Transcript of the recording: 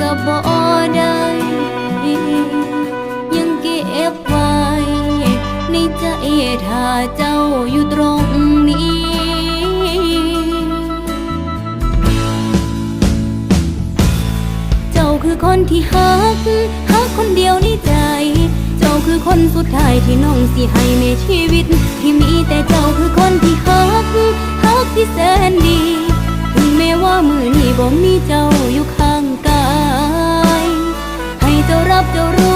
กบได้ยังเก็บไว้ในใจถ้าเจ้าอยู่ตรงนี้เจ้าคือคนที่ฮักฮักคนเดียวในใจ เจ้าคือคนสุดท้ายที่น้องสิให้ในชีวิต ที่มีแต่เจ้าคือคนที่ฮักฮักที่แสนดี ถึงแม้ว่ามือนี้บ่มีเจ้าอยู่ข้า up the road